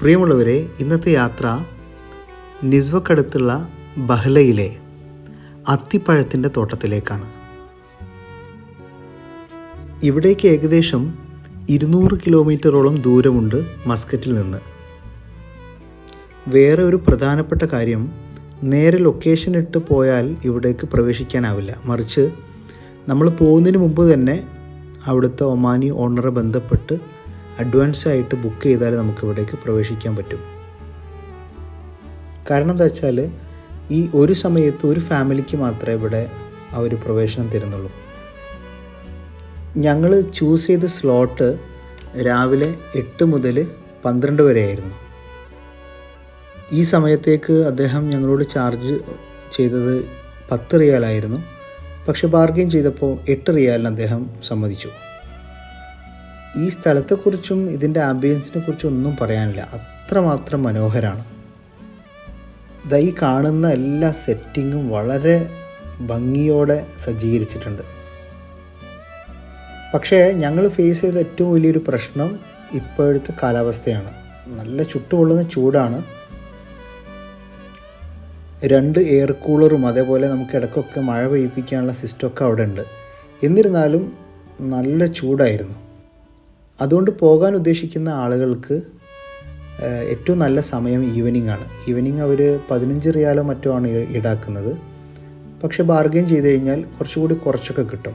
പ്രിയമുള്ളവരെ ഇന്നത്തെ യാത്ര നിസ്വക്കടുത്തുള്ള ബഹ്ലയിലെ അത്തിപ്പഴത്തിന്റെ തോട്ടത്തിലേക്കാണ്. ഇവിടേക്ക് ഏകദേശം ഇരുന്നൂറ് കിലോമീറ്ററോളം ദൂരമുണ്ട് മസ്കറ്റിൽ നിന്ന്. വേറെ ഒരു പ്രധാനപ്പെട്ട കാര്യം നേരെ ലൊക്കേഷൻ ഇട്ട് പോയാൽ ഇവിടേക്ക് പ്രവേശിക്കാനാവില്ല. മറിച്ച് നമ്മൾ പോകുന്നതിന് മുമ്പ് തന്നെ അവിടുത്തെ ഒമാനി ഓണറെ ബന്ധപ്പെട്ട് അഡ്വാൻസ് ആയിട്ട് ബുക്ക് ചെയ്താൽ നമുക്ക് ഇവിടേക്ക് പ്രവേശിക്കാൻ പറ്റും. കാരണം എന്താ വെച്ചാൽ ഈ ഒരു സമയത്ത് ഒരു ഫാമിലിക്ക് മാത്രമേ ഇവിടെ ആ ഒരു പ്രവേശനം തരുന്നുള്ളൂ. ഞങ്ങൾ ചൂസ് ചെയ്ത സ്ലോട്ട് രാവിലെ എട്ട് മുതൽ പന്ത്രണ്ട് വരെയായിരുന്നു. ഈ സമയത്തേക്ക് അദ്ദേഹം ഞങ്ങളോട് ചാർജ് ചെയ്തത് പത്ത് റിയാലായിരുന്നു. പക്ഷെ ബാർഗെയിൻ ചെയ്തപ്പോൾ എട്ട് റിയാലിന് അദ്ദേഹം സമ്മതിച്ചു. ഈ സ്ഥലത്തെക്കുറിച്ചും ഇതിന്റെ ആംബിയൻസിനെ കുറിച്ചും ഒന്നും പറയാനില്ല. അത്രമാത്രം മനോഹരമാണ് ഇതാ ഈ കാണുന്ന എല്ലാ സെറ്റിങ്ങും വളരെ ഭംഗിയോടെ സജ്ജീകരിച്ചിട്ടുണ്ട്. പക്ഷേ ഞങ്ങൾ ഫേസ് ചെയ്ത ഏറ്റവും വലിയൊരു പ്രശ്നം ഇപ്പോഴത്തെ കാലാവസ്ഥയാണ്. നല്ല ചുട്ടുപൊള്ളുന്ന ചൂടാണ്. രണ്ട് എയർ കൂളറും അതേപോലെ നമുക്ക് ഇടയ്ക്കൊക്കെ മഴ പെയ്യിപ്പിക്കാനുള്ള സിസ്റ്റമൊക്കെ അവിടെ ഉണ്ട് എന്നിരുന്നാലും നല്ല ചൂടായിരുന്നു. അതുകൊണ്ട് പോകാൻ ഉദ്ദേശിക്കുന്ന ആളുകൾക്ക് ഏറ്റവും നല്ല സമയം ഈവനിങ് ആണ്. ഈവനിങ് അവർ പതിനഞ്ച് റിയാലോ മറ്റോ ആണ് ഈടാക്കുന്നത്. പക്ഷെ ബാർഗെയിൻ ചെയ്ത് കഴിഞ്ഞാൽ കുറച്ചുകൂടി കുറച്ചൊക്കെ കിട്ടും.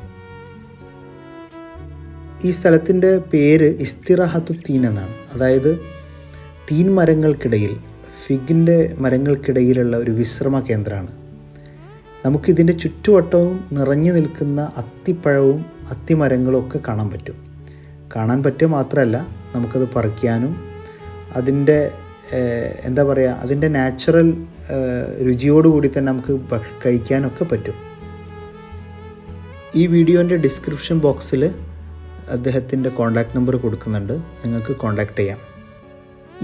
ഈ സ്ഥലത്തിന്റെ പേര് ഇസ്തിറാഹത്തു തീൻ എന്നാണ്. അതായത് തീൻ മരങ്ങൾക്കിടയിൽ ഫിഗിന്റെ മരങ്ങൾക്കിടയിലുള്ള ഒരു വിശ്രമ കേന്ദ്രമാണ്. നമുക്കിതിന്റെ ചുറ്റുവട്ടവും നിറഞ്ഞു നിൽക്കുന്ന അത്തിപ്പഴവും അത്തിമരങ്ങളും ഒക്കെ കാണാൻ പറ്റും. കാണാൻ പറ്റുക മാത്രമല്ല നമുക്കത് പറിക്കാനും അതിന്റെ എന്താ പറയുക അതിന്റെ നാച്ചുറൽ രുചിയോടുകൂടി തന്നെ നമുക്ക് കഴിക്കാനൊക്കെ പറ്റും. ഈ വീഡിയോന്റെ ഡിസ്ക്രിപ്ഷൻ ബോക്സിൽ അദ്ദേഹത്തിന്റെ കോൺടാക്റ്റ് നമ്പർ കൊടുക്കുന്നുണ്ട്. നിങ്ങൾക്ക് കോൺടാക്റ്റ് ചെയ്യാം.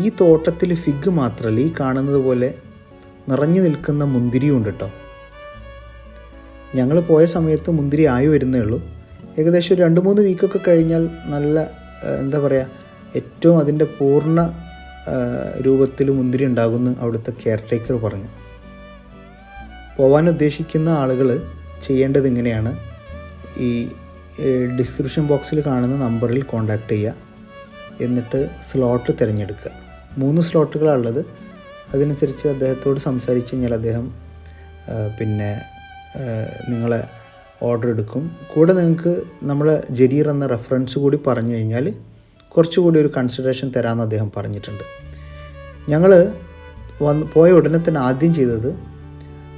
ഈ തോട്ടത്തിൽ ഫിഗ് മാത്രമല്ല ഈ കാണുന്നത് പോലെ നിറഞ്ഞു നിൽക്കുന്ന മുന്തിരിയും ഉണ്ട് കേട്ടോ. ഞങ്ങൾ പോയ സമയത്ത് മുന്തിരി ആയി വരുന്നേ ഉള്ളൂ. ഏകദേശം ഒരു രണ്ട് മൂന്ന് വീക്കൊക്കെ കഴിഞ്ഞാൽ നല്ല എന്താ പറയുക ഏറ്റവും അതിന്റെ പൂർണ രൂപത്തിൽ മുന്തിരി ഉണ്ടാകുമെന്ന് അവിടുത്തെ കെയർ ടേക്കർ പറഞ്ഞു. പോവാൻ ഉദ്ദേശിക്കുന്ന ആളുകൾ ചെയ്യേണ്ടത് ഇങ്ങനെയാണ്. ഈ ഡിസ്ക്രിപ്ഷൻ ബോക്സിൽ കാണുന്ന നമ്പറിൽ കോൺടാക്റ്റ് ചെയ്യുക. എന്നിട്ട് സ്ലോട്ട് തിരഞ്ഞെടുക്കുക. മൂന്ന് സ്ലോട്ടുകളാണ് ഉള്ളത് അതനുസരിച്ച് അദ്ദേഹത്തോട് സംസാരിച്ച് കഴിഞ്ഞാൽ അദ്ദേഹം പിന്നെ നിങ്ങളെ ഓർഡർ എടുക്കും. കൂടെ നിങ്ങൾക്ക് നമ്മൾ ജരീർ എന്ന റെഫറൻസ് കൂടി പറഞ്ഞു കഴിഞ്ഞാൽ കുറച്ചുകൂടി ഒരു കൺസിഡറേഷൻ തരാമെന്ന് അദ്ദേഹം പറഞ്ഞിട്ടുണ്ട്. ഞങ്ങൾ വന്ന് പോയ ഉടനെ തന്നെ ആദ്യം ചെയ്തത്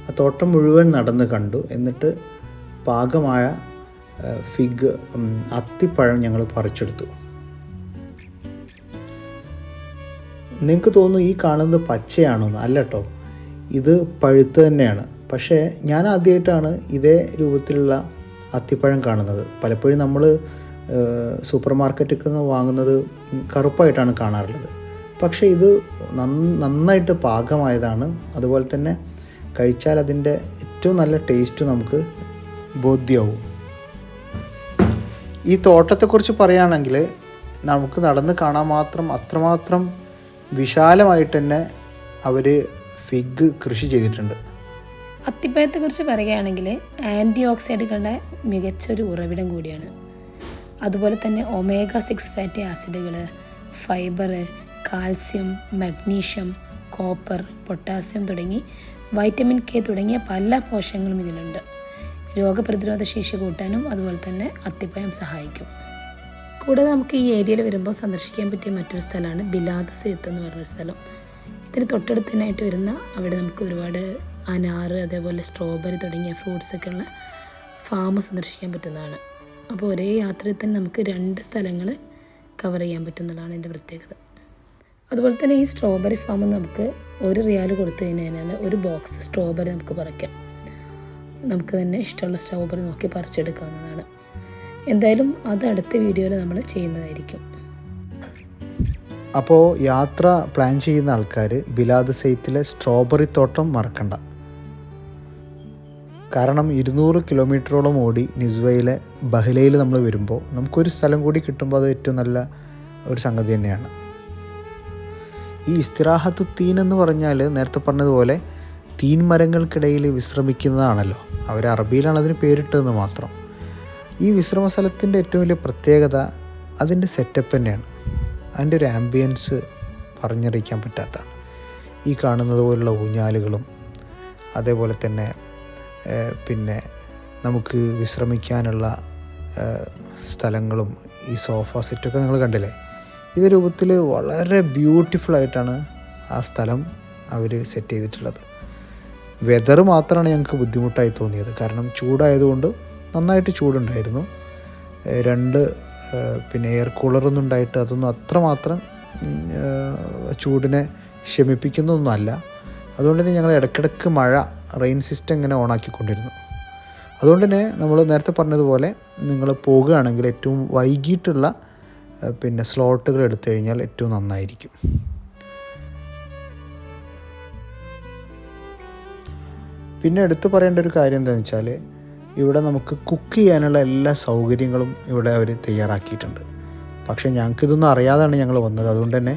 ആ തോട്ടം മുഴുവൻ നടന്ന് കണ്ടു. എന്നിട്ട് പാകമായ ഫിഗ് അത്തിപ്പഴം ഞങ്ങൾ പറിച്ചെടുത്തു. നിങ്ങൾക്ക് തോന്നുന്നു ഈ കാണുന്നത് പച്ചയാണോന്ന്? അല്ല കേട്ടോ ഇത് പഴുത്ത് തന്നെയാണ്. പക്ഷേ ഞാൻ ആദ്യമായിട്ടാണ് ഇതേ രൂപത്തിലുള്ള അത്തിപ്പഴം കാണുന്നത്. പലപ്പോഴും നമ്മൾ സൂപ്പർ മാർക്കറ്റിൽ നിന്ന് വാങ്ങുന്നത് കറുപ്പായിട്ടാണ് കാണാറുള്ളത്. പക്ഷേ ഇത് നന്ന- നന്നായിട്ട് പാകമായതാണ്. അതുപോലെ തന്നെ കഴിച്ചാൽ അതിന്റെ ഏറ്റവും നല്ല ടേസ്റ്റ് നമുക്ക് ബോധ്യമാവും ഈ തോട്ടത്തെക്കുറിച്ച് പറയുകയാണെങ്കിൽ നമുക്ക് നടന്ന് കാണാൻ മാത്രം അത്രമാത്രം വിശാലമായിട്ട് തന്നെ അവർ ഫിഗ് കൃഷി ചെയ്തിട്ടുണ്ട്. അത്തിപ്പഴത്തെക്കുറിച്ച് പറയുകയാണെങ്കിൽ ആന്റി ഓക്സൈഡുകളുടെ മികച്ചൊരു ഉറവിടം കൂടിയാണ്. അതുപോലെ തന്നെ ഒമേഗ സിക്സ് ഫാറ്റി ആസിഡുകൾ fibre calcium magnesium copper potassium തുടങ്ങി വൈറ്റമിൻ കെ തുടങ്ങിയ പല പോഷകങ്ങളും ഇതിലുണ്ട്. രോഗപ്രതിരോധ ശേഷി കൂട്ടാനും അതുപോലെ തന്നെ അത്തിപ്പഴം സഹായിക്കും. കൂടാതെ നമുക്ക് ഈ ഏരിയയിൽ വരുമ്പോൾ സന്ദർശിക്കാൻ പറ്റിയ മറ്റൊരു സ്ഥലമാണ് ബിലാദ് സേത്ത് എന്ന് പറഞ്ഞൊരു സ്ഥലം. ഇതിന് തൊട്ടടുത്ത് വരുന്ന അവിടെ നമുക്ക് ഒരുപാട് അനാറ് അതേപോലെ സ്ട്രോബെറി തുടങ്ങിയ ഫ്രൂട്ട്സൊക്കെ ഉള്ള ഫാം സന്ദർശിക്കാൻ പറ്റുന്നതാണ്. അപ്പോൾ ഒരേ യാത്രയിൽ തന്നെ നമുക്ക് രണ്ട് സ്ഥലങ്ങൾ കവർ ചെയ്യാൻ പറ്റുന്നതാണ് എന്റെ പ്രത്യേകത. അതുപോലെ തന്നെ ഈ സ്ട്രോബെറി ഫാം നമുക്ക് ഒരു റിയാൽ കൊടുത്തു കഴിഞ്ഞാൽ ഒരു ബോക്സ് സ്ട്രോബെറി നമുക്ക് പറിക്കാം. നമുക്ക് തന്നെ ഇഷ്ടമുള്ള സ്ട്രോബെറി നോക്കി പറിച്ചെടുക്കാവുന്നതാണ്. എന്തായാലും അത് അടുത്ത വീഡിയോയിൽ നമ്മൾ ചെയ്യുന്നതായിരിക്കും. അപ്പോൾ യാത്ര പ്ലാൻ ചെയ്യുന്ന ആൾക്കാർ ബിലാദ് സെയ്ത്തിലെ സ്ട്രോബെറി തോട്ടം മറക്കണ്ട. കാരണം ഇരുന്നൂറ് കിലോമീറ്ററോളം ഓടി നിസ്വയിലെ ബഹ്ലയിൽ നമ്മൾ വരുമ്പോൾ നമുക്കൊരു സ്ഥലം കൂടി കിട്ടുമ്പോൾ അത് ഏറ്റവും നല്ല ഒരു സംഗതി തന്നെയാണ്. ഈ ഇസ്തിറാഹത്തു തീൻ എന്ന് പറഞ്ഞാൽ നേരത്തെ പറഞ്ഞതുപോലെ തീൻ മരങ്ങൾക്കിടയിൽ വിശ്രമിക്കുന്നതാണല്ലോ. അവർ അറബിയിലാണ് അതിന് പേരിട്ടതെന്ന് മാത്രം. ഈ വിശ്രമ സ്ഥലത്തിന്റെ ഏറ്റവും വലിയ പ്രത്യേകത അതിന്റെ സെറ്റപ്പ് തന്നെയാണ്. അതിന്റെ ഒരു ആംബിയൻസ് പറഞ്ഞറിയിക്കാൻ പറ്റാത്തതാണ്. ഈ കാണുന്നത് പോലുള്ള ഊഞ്ഞാലുകളും അതേപോലെ തന്നെ പിന്നെ നമുക്ക് വിശ്രമിക്കാനുള്ള സ്ഥലങ്ങളും ഈ സോഫ സെറ്റൊക്കെ നിങ്ങൾ കണ്ടില്ലേ? ഇത് രൂപത്തിൽ വളരെ ബ്യൂട്ടിഫുള്ളായിട്ടാണ് ആ സ്ഥലം അവർ സെറ്റ് ചെയ്തിട്ടുള്ളത്. വെതർ മാത്രമാണ് ഞങ്ങൾക്ക് ബുദ്ധിമുട്ടായി തോന്നിയത്. കാരണം ചൂടായതുകൊണ്ട് നന്നായിട്ട് ചൂടുണ്ടായിരുന്നു. രണ്ട് പിന്നെ എയർ കൂളറൊന്നും ഉണ്ടായിട്ട് അതൊന്നും അത്രമാത്രം ചൂടിനെ ശമിപ്പിക്കുന്നൊന്നുമല്ല. അതുകൊണ്ട് തന്നെ ഞങ്ങൾ ഇടയ്ക്കിടയ്ക്ക് മഴ റെയിൻ സിസ്റ്റം ഇങ്ങനെ ഓണാക്കിക്കൊണ്ടിരുന്നു അതുകൊണ്ട് തന്നെ നമ്മൾ നേരത്തെ പറഞ്ഞതുപോലെ നിങ്ങൾ പോകുകയാണെങ്കിൽ ഏറ്റവും വൈകിട്ടുള്ള പിന്നെ സ്ലോട്ടുകൾ എടുത്തു കഴിഞ്ഞാൽ ഏറ്റവും നന്നായിരിക്കും. പിന്നെ എടുത്തു പറയേണ്ട ഒരു കാര്യം എന്താണെന്ന് വെച്ചാൽ ഇവിടെ നമുക്ക് കുക്ക് ചെയ്യാനുള്ള എല്ലാ സൗകര്യങ്ങളും ഇവിടെ അവർ തയ്യാറാക്കിയിട്ടുണ്ട്. പക്ഷേ ഞങ്ങൾക്കിതൊന്നും അറിയാതാണ് ഞങ്ങൾ വന്നത്. അതുകൊണ്ട് തന്നെ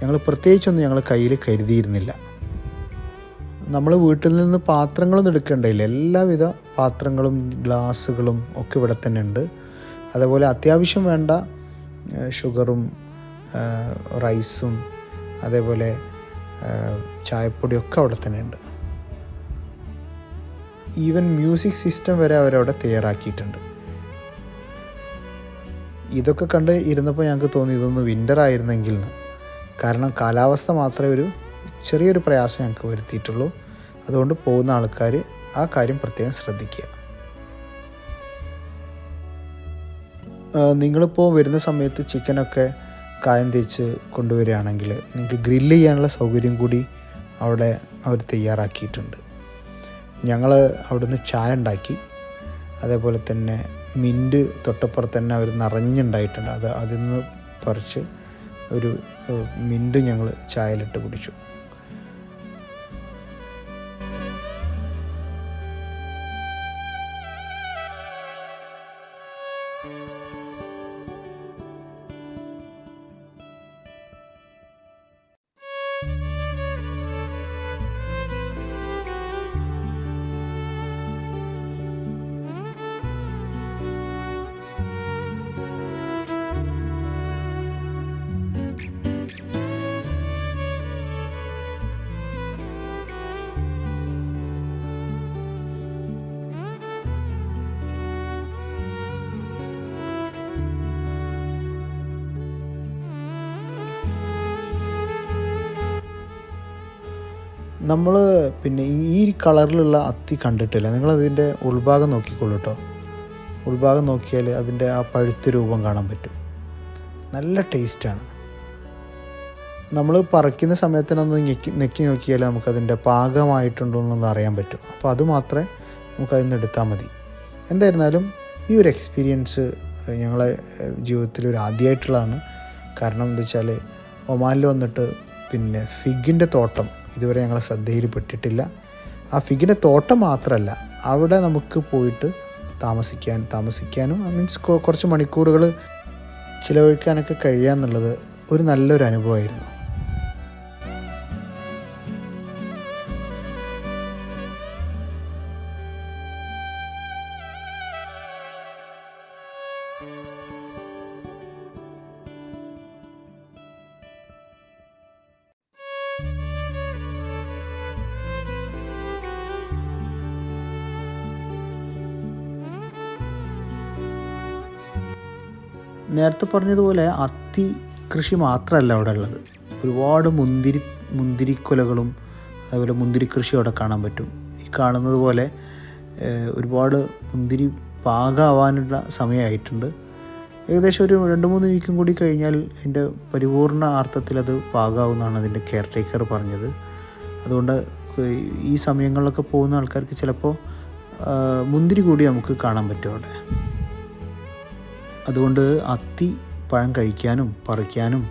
ഞങ്ങൾ പ്രത്യേകിച്ചൊന്നും ഞങ്ങൾ കയ്യിൽ കരുതിയിരുന്നില്ല. നമ്മൾ വീട്ടിൽ നിന്ന് പാത്രങ്ങളൊന്നും എടുക്കേണ്ടതില്ല. എല്ലാവിധ പാത്രങ്ങളും ഗ്ലാസ്സുകളും ഒക്കെ ഇവിടെ തന്നെ ഉണ്ട്. അതേപോലെ അത്യാവശ്യം വേണ്ട ഷുഗറും റൈസും അതേപോലെ ചായപ്പൊടിയൊക്കെ അവിടെ തന്നെ ഉണ്ട്. ഈവൻ മ്യൂസിക് സിസ്റ്റം വരെ അവരവിടെ തയ്യാറാക്കിയിട്ടുണ്ട്. ഇതൊക്കെ കണ്ട് ഇരുന്നപ്പോൾ ഞങ്ങൾക്ക് തോന്നി ഇതൊന്ന് വിന്റർ ആയിരുന്നെങ്കിൽ കാരണം കാലാവസ്ഥ മാത്രമേ ഒരു ചെറിയൊരു പ്രയാസം ഞങ്ങൾക്ക് വരുത്തിയിട്ടുള്ളൂ. അതുകൊണ്ട് പോകുന്ന ആൾക്കാർ ആ കാര്യം പ്രത്യേകം ശ്രദ്ധിക്കുക. നിങ്ങളിപ്പോൾ വരുന്ന സമയത്ത് ചിക്കനൊക്കെ കായം തേച്ച് കൊണ്ടുവരികയാണെങ്കിൽ നിങ്ങൾക്ക് ഗ്രില്ല് ചെയ്യാനുള്ള സൗകര്യം കൂടി അവിടെ അവർ തയ്യാറാക്കിയിട്ടുണ്ട്. ഞങ്ങൾ അവിടുന്ന് ചായ ഉണ്ടാക്കി. അതേപോലെ തന്നെ മിന്റ് തൊട്ടപ്പുറത്ത് തന്നെ അവർ നിറഞ്ഞുണ്ടായിട്ടുണ്ട്. അത് അതിൽ നിന്ന് പറിച്ച് ഒരു മിന്റ് ഞങ്ങൾ ചായയിലിട്ട് കുടിച്ചു. നമ്മൾ പിന്നെ ഈ- കളറിലുള്ള അത്തി കണ്ടിട്ടില്ല? നിങ്ങളതിന്റെ ഉൾഭാഗം നോക്കിക്കോളൂ കേട്ടോ. ഉൾഭാഗം നോക്കിയാൽ അതിന്റെ ആ പഴുത്ത രൂപം കാണാൻ പറ്റും. നല്ല ടേസ്റ്റാണ്. നമ്മൾ പറിക്കുന്ന സമയത്തിനൊന്ന് ഞെക്കി നെക്കി നോക്കിയാൽ നമുക്കതിന്റെ പാകമായിട്ടുണ്ടോ എന്നൊന്ന് അറിയാൻ പറ്റും. അപ്പോൾ അത് മാത്രമേ നമുക്കതിൽ നിന്ന് എടുത്താൽ മതി. എന്തായിരുന്നാലും ഈ ഒരു എക്സ്പീരിയൻസ് ഞങ്ങളെ ജീവിതത്തിൽ ഒരു ആദ്യമായിട്ടുള്ളതാണ് കാരണം എന്താ വെച്ചാൽ ഒമാനിൽ വന്നിട്ട് പിന്നെ ഫിഗിന്റെ തോട്ടം ഇതുവരെ ഞങ്ങളെ ശ്രദ്ധയിൽപ്പെട്ടിട്ടില്ല ആ ഫിഗിന്റെ തോട്ടം മാത്രമല്ല അവിടെ നമുക്ക് പോയിട്ട് താമസിക്കാൻ താമസിക്കാനും മീൻസ് കുറച്ച് മണിക്കൂറുകൾ ചിലവഴിക്കാനൊക്കെ കഴിയുക എന്നുള്ളത് ഒരു നല്ലൊരു അനുഭവമായിരുന്നു. നേരത്തെ പറഞ്ഞതുപോലെ അത്തി കൃഷി മാത്രമല്ല അവിടെ ഉള്ളത്. ഒരുപാട് മുന്തിരി മുന്തിരിക്കുലകളും അതുപോലെ മുന്തിരി കൃഷി അവിടെ കാണാൻ പറ്റും. ഈ കാണുന്നത് പോലെ ഒരുപാട് മുന്തിരി പാകമാവാനുള്ള സമയമായിട്ടുണ്ട്. ഏകദേശം ഒരു രണ്ട് മൂന്ന് വീക്കും കൂടി കഴിഞ്ഞാൽ അതിന്റെ പരിപൂർണ അർത്ഥത്തിൽ അത് പാകാവുമെന്നാണ് അതിന്റെ കെയർ ടേക്കർ പറഞ്ഞത്. അതുകൊണ്ട് ഈ സമയങ്ങളിലൊക്കെ പോകുന്ന ആൾക്കാർക്ക് ചിലപ്പോൾ മുന്തിരി കൂടി നമുക്ക് കാണാൻ പറ്റും അവിടെ. അതുകൊണ്ട് അത്തി പഴം കഴിക്കാനും പറിക്കാനും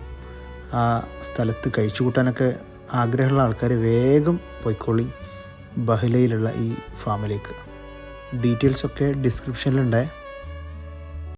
ആ സ്ഥലത്ത് കഴിച്ചു കൂട്ടാനൊക്കെ ആഗ്രഹമുള്ള ആൾക്കാർ വേഗം പോയിക്കോളി ബഹ്ലയിലുള്ള ഈ ഫാമിലേക്ക്. ഡീറ്റെയിൽസൊക്കെ ഡിസ്ക്രിപ്ഷനിലുണ്ടായി